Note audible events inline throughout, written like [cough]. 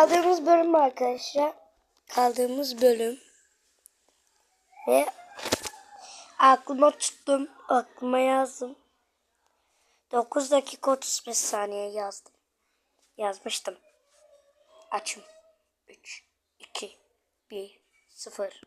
Kaldığımız bölüm arkadaşlar. Kaldığımız bölüm. Ve aklıma tuttum. Aklıma yazdım. 9 dakika 35 saniye yazdım. Yazmıştım. Açım. 3, 2, 1, 0.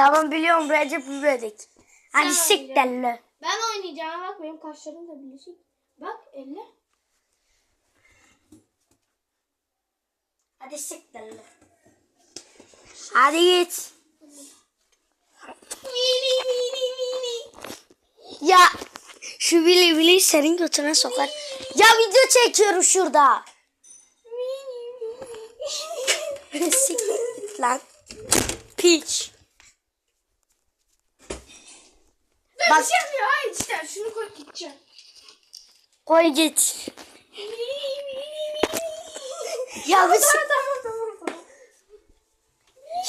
Tamam biliyorum Recep İvedik. Hadi Sen sik oynayacaksın. deli. Ben oynayacağım bak benim kaşlarım da birleşik. Bak elle. Hadi sik deli. Hadi git. Mini mini mini. Ya şu Vili Vili senin götüne sokar. Ya video çekiyorum şurada. [laughs] Mini mini. Sik git lan. Piç. Bir şey yapmıyor. Hayır işte şunu koy gideceğim. Koy git. [laughs] Ya bir sik- tamam tamam tamam.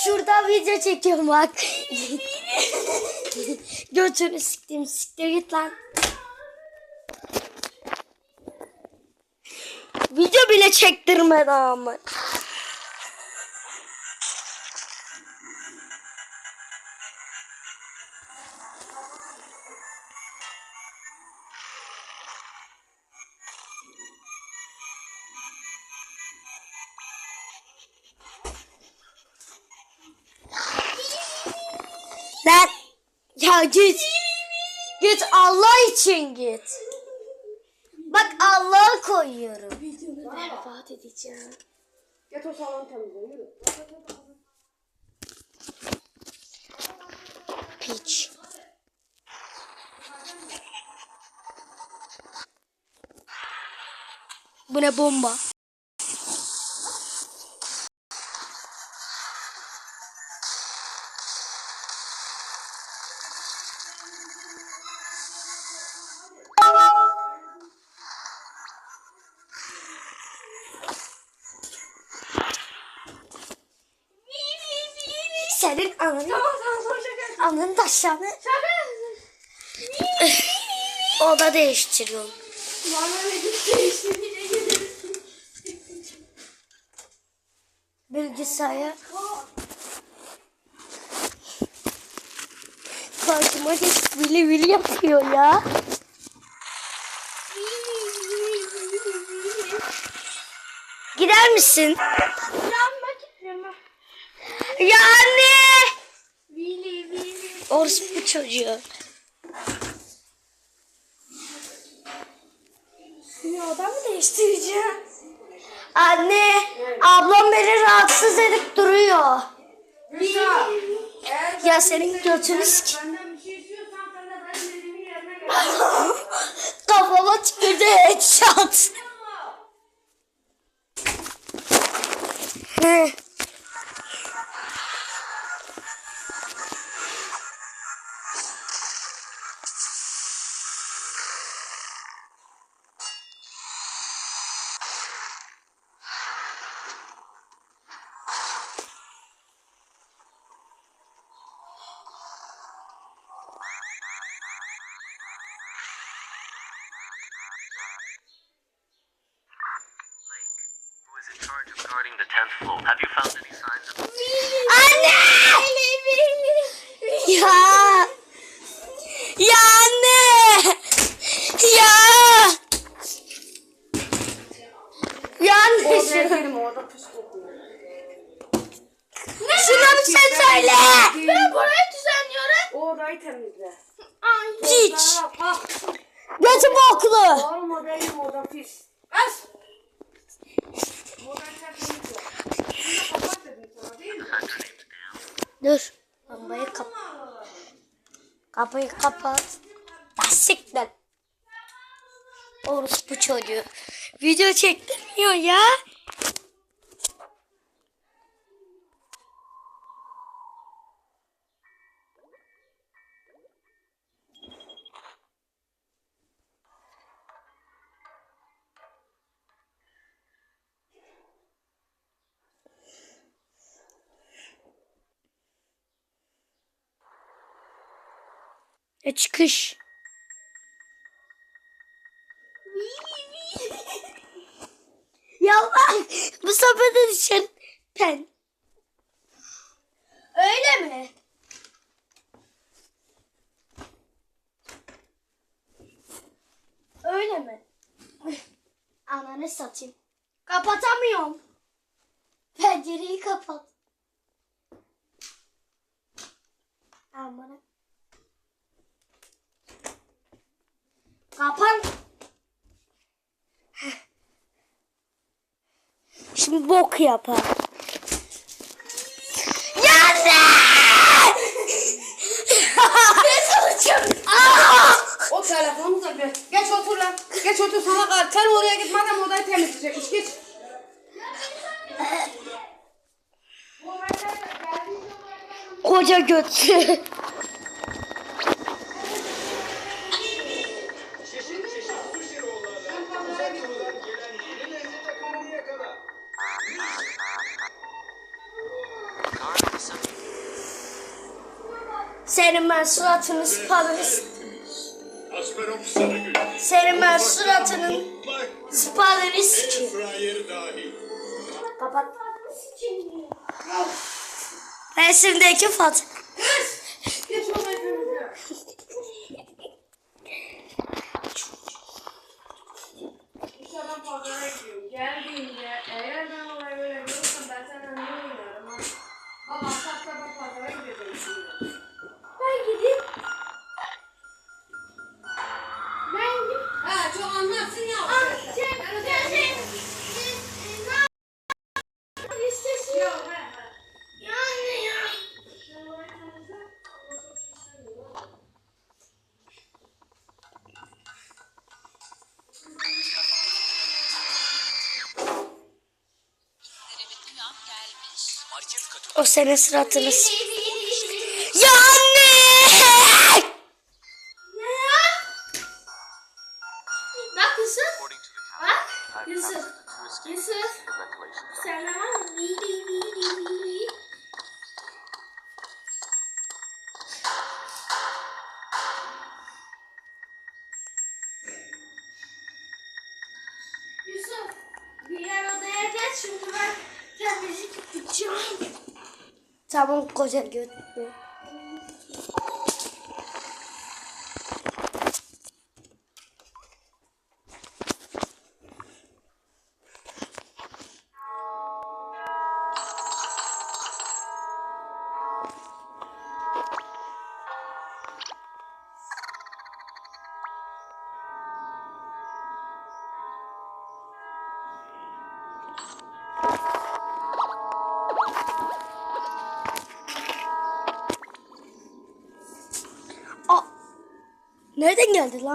Şurada video çekiyorum bak. [laughs] Götünü siktim siktir git lan. Video bile çektirmedi ama. İçin git. Bak Allah'a koyuyorum. Berbat edeceğim. Yat o salonu temizle yürü. Piç. Bu ne bomba? Oda değiştiriyorum. Bilgisayar. Karşıma geç vili vili yapıyor ya. Gider misin? Ya anne! Vili. Orospu çocuğu. Şimdi odamı değiştireceğim. Anne, ablam beni rahatsız edip duruyor. Ya senin götünü sik. şey. [laughs] Kafama tükürdü headshot. Dur. Lambayı kap. Kapıyı kapat. Lastikler. Orospu çocuğu. Video çektirmiyor ya. E çıkış. [laughs] Yallah bu de dışarı pen. Öyle mi? Öyle mi? Ananı satayım. Kapatamıyorum. Pencereyi kapat. Bok yapar. Yandı! O telefonu da bir. Geç otur lan. Geç otur sana kal. Sen oraya git madem odayı temizleyecekmiş. Geç. Koca götü. Senin ben suratını Sarıgül. Senin ben suratının Bak, sıparını sikeyim. Kapat. Resimdeki foto. O senin suratını Tamam koca götü.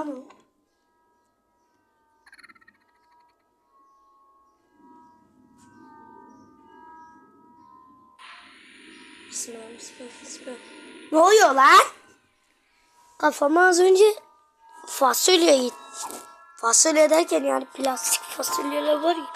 Lan o? Bismillah. Ne oluyor lan? Kafama az önce fasulye gitti. Fasulye derken yani plastik [laughs] fasulyeler var ya.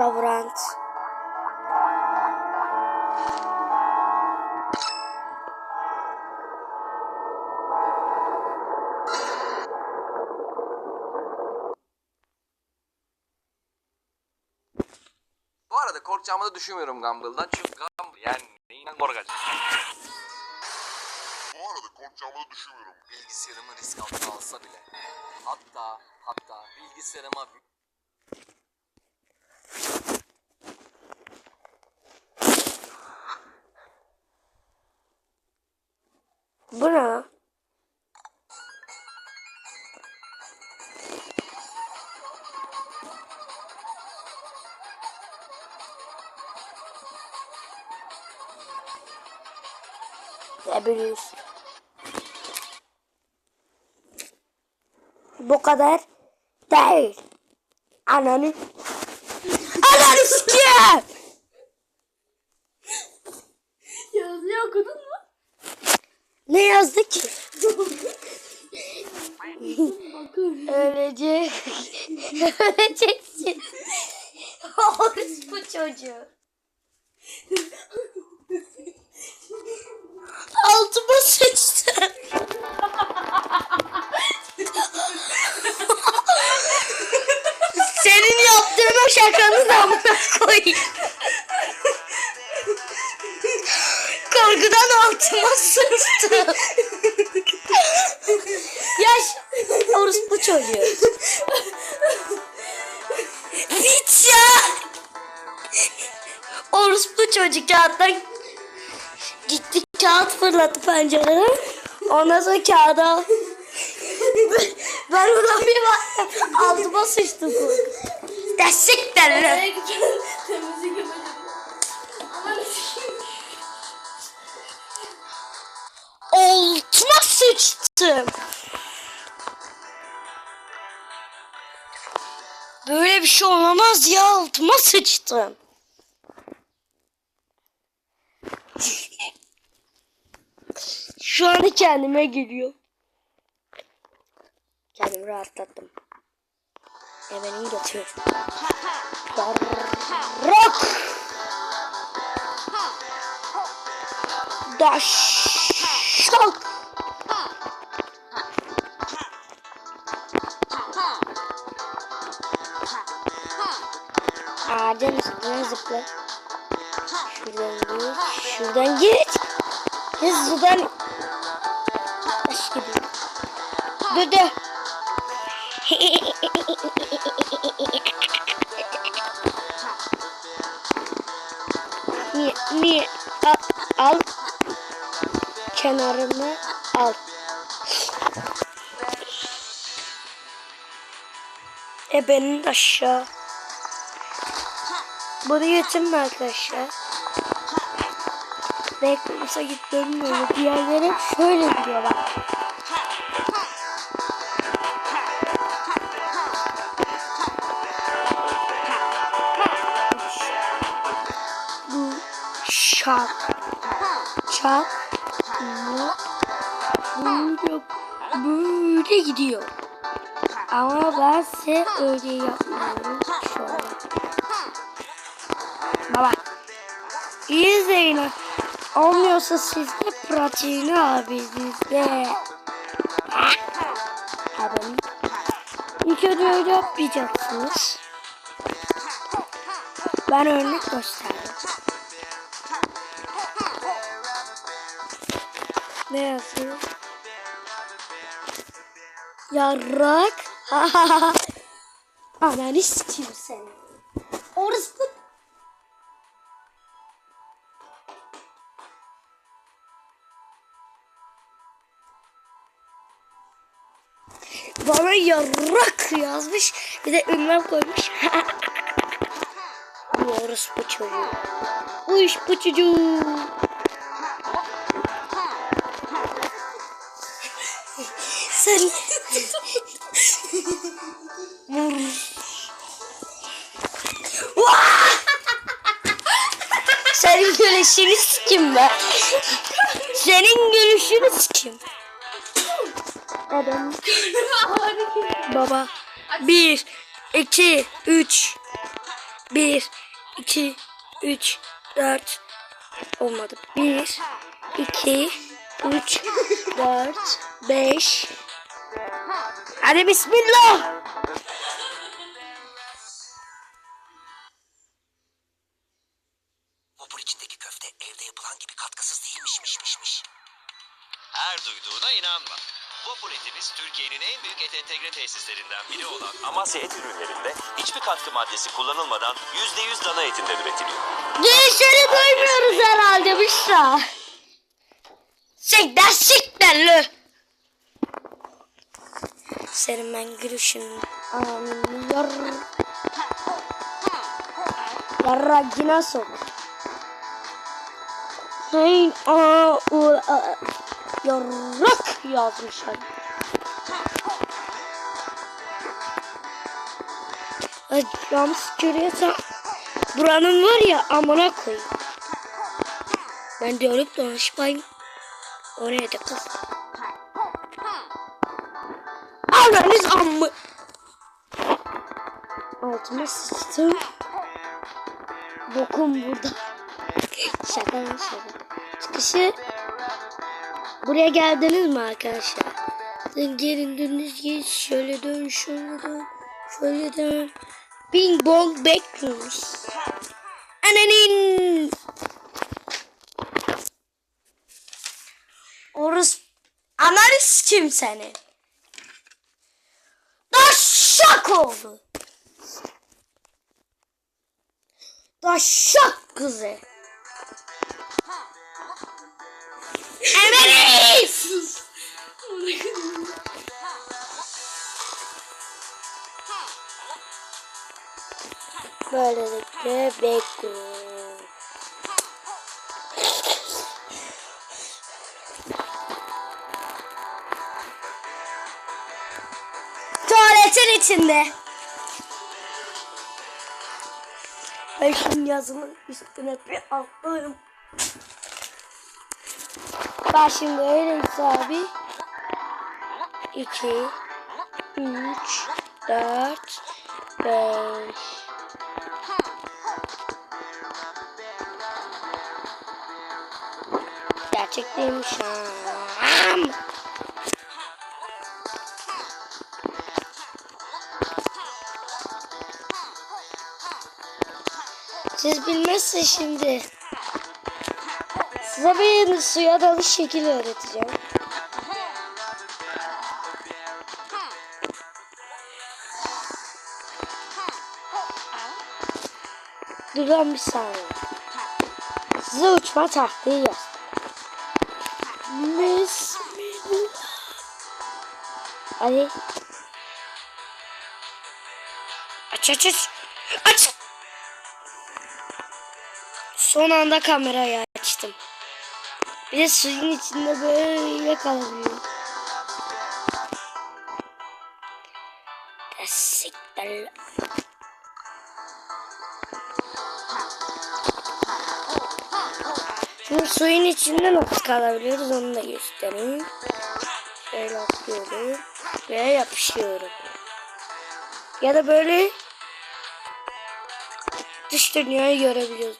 Laborant. arada korkacağımı da düşünmüyorum Gumball'dan. Çünkü Gumball yani neyinden korkacak? Bu arada korkacağımı düşünmüyorum. Bilgisayarımı risk altına alsa bile. Hatta hatta bilgisayarıma Ne biliyorsun? Bu kadar değil. Ananı. Ananı sikeyim. Yazıyı okudun mu? Ne yazdı ki? Ölecek. [laughs] Öleceksin. Orası bu çocuğu. Kağıttan gitti kağıt fırlattı pencereden. Ondan sonra kağıdı al. [laughs] Ben ona bir baktım. Altıma sıçtı bu. Ananı sikeyim. Altıma sıçtım. Böyle bir şey olamaz ya. Altıma sıçtım. Şu an kendime geliyor. Kendimi rahatlattım. Ebenin götü. Rock. Daş. Şok. Ağacın üstüne zıpla. Şuradan git. Hızlıdan. Taş gibi. Dur. [laughs] Niye? Niye? Al. al. Kenarını al. E benim aşağı. Bunu götürme arkadaşlar. Beklemese git dönmüyor. Diğerleri hep şöyle gidiyor bak. Bu şak. Bu böyle, böyle gidiyor. Ama ben size öyle yapmıyorum. Şöyle. Baba. İyi izleyin. Olmuyorsa siz de pratiğini abinizde. Abim. İlk önce öyle yapmayacaksınız. Ben örnek gösterdim. Ne yazıyor? Yarrak. [laughs] Ananı sikeyim yarrak yazmış. Bir de ünlem koymuş. [laughs] Bu orospu çocuğu. Uş bu çocuğu. [laughs] Sen... Vur. Senin gülüşünü sikim be. Senin gülüşünü sikim. Adam. [laughs] Baba. Bir, iki, üç. Bir, iki, üç, dört. Olmadı. Bir, iki, üç, dört, beş. Hadi bismillah. gibi katkısız değilmişmişmişmiş. Her duyduğuna inanma. Vapur etimiz Türkiye'nin en büyük et entegre tesislerinden biri olan Amasya Et ürünlerinde hiçbir katkı maddesi kullanılmadan %100 dana etinden üretiliyor. Gençleri duymuyoruz herhalde Büşra. Siktir siktir lü. Senin ben gülüşün anını yar. Yarracına sok. Hey aa. Yarrak yazmışlar. Ay görüyorsan buranın var ya amına koyayım. Ben dönüp dolaşmayayım. Oraya da kız. Ananız ammı. Altıma sıçtım. Bokum burada. şaka şaka. Çıkışı buraya geldiniz mi arkadaşlar? Gelin dönünüz geç. Şöyle dön şöyle dön. Şöyle dön. Bing bong backrooms. Ananin. Orası analiz kim seni? Daşşak oldu. Daşşak kızı. Emeliz. Böylelikle bekliyorum. Tuvaletin içinde. Ben şimdi yazının üstüne bir atlarım. Ben şimdi öyleyse abi. 2 3 4 5 Gerçek değilmiş ha. Siz bilmezse şimdi size bir suya dalış şekli öğreteceğim. Durun bir saniye. Size uçma taktiği yaz. Bismillah. Hadi. Aç aç aç. Aç. Son anda kamerayı açtım. Bir de suyun içinde böyle kalabiliyor. Siktir. Şimdi suyun içinde nasıl kalabiliyoruz onu da göstereyim. Şöyle atlıyorum ve yapışıyorum. Ya da böyle dış dünyayı görebiliyoruz.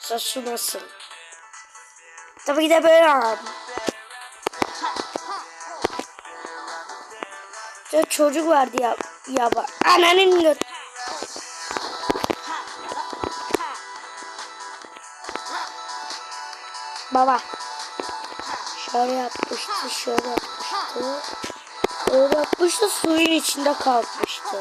Mesela su nasıl? Tabii ki de böyle abi. Ya çocuk vardı ya. Ya bak. Ananın göt. Baba. Şöyle yapmıştı, şöyle yapmıştı. Öyle yapmıştı, suyun içinde kalmıştı.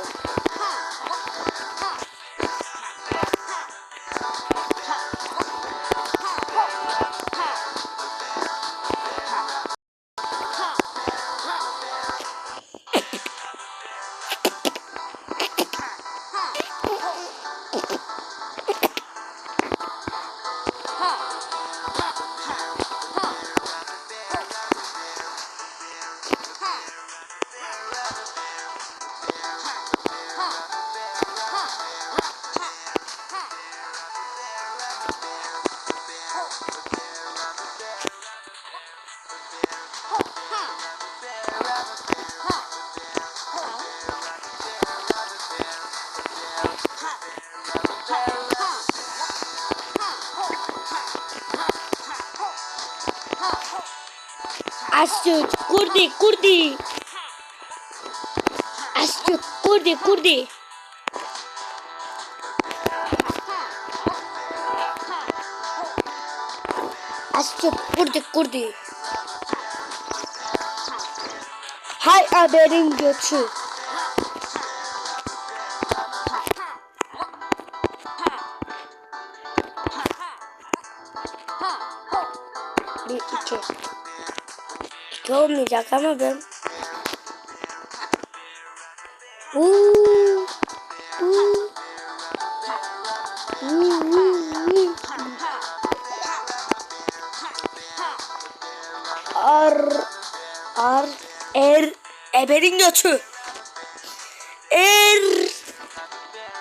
Asut, kurdi, kurdi. Asut, kurdi, kurdi. Kurdi kurdi. Hay haberin götü. Bir iki. İki olmayacak ama ben. Uuu. Uuu. Ar ar er eberin götü. Er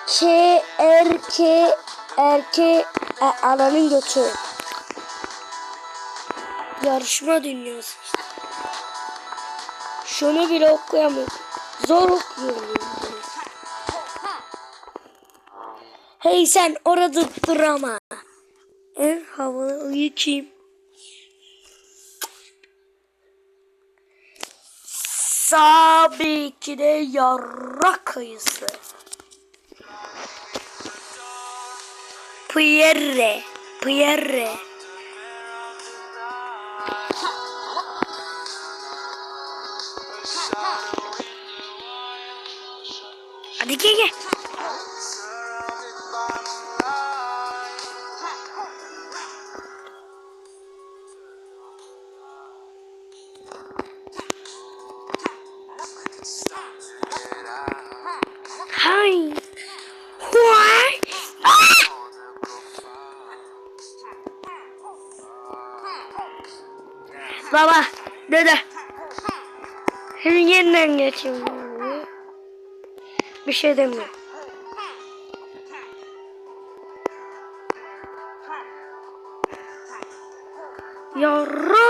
ke erke erke e, ananın götü. Yarışma dünyası. Şunu bile okuyamıyorum. Zor okuyorum. Hey sen orada durama. En havalı kim? Tabii ki de yarrak ayısı. Pierre. Pierre. Bir şey demiyorum. Yarrak.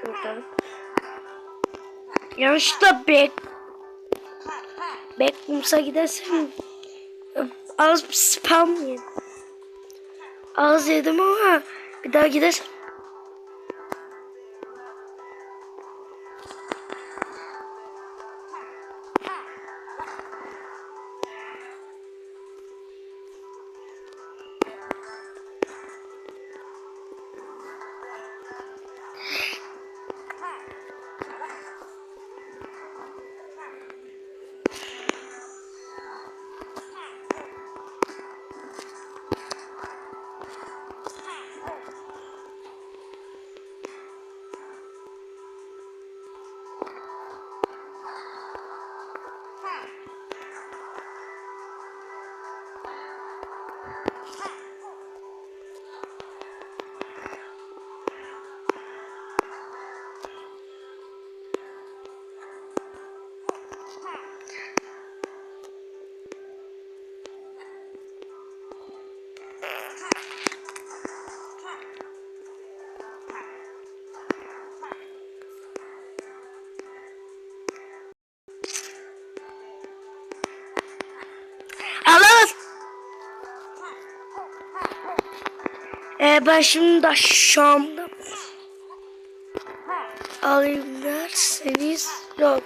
Şuradan. Yanlışlıkla bek. Musa gidersen az spam. Az yedim ama bir Ee, ben şimdi de Şam'da alayım derseniz yok.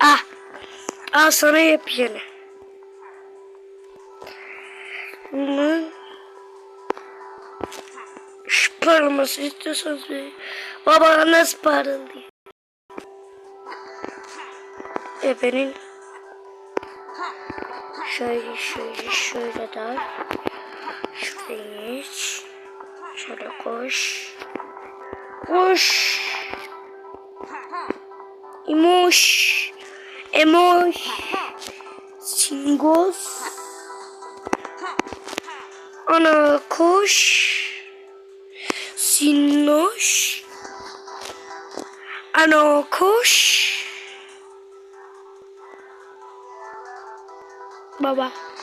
Ah, al sana yepyeni. Bunu şu parılması istiyorsanız bir baba nasıl parılıyor? Efendim şöyle şöyle şöyle dar şuraya geç. Şöyle koş. Koş. İmoş. Emoş. Singos Ana koş. Sinnoş. Ana koş Baba.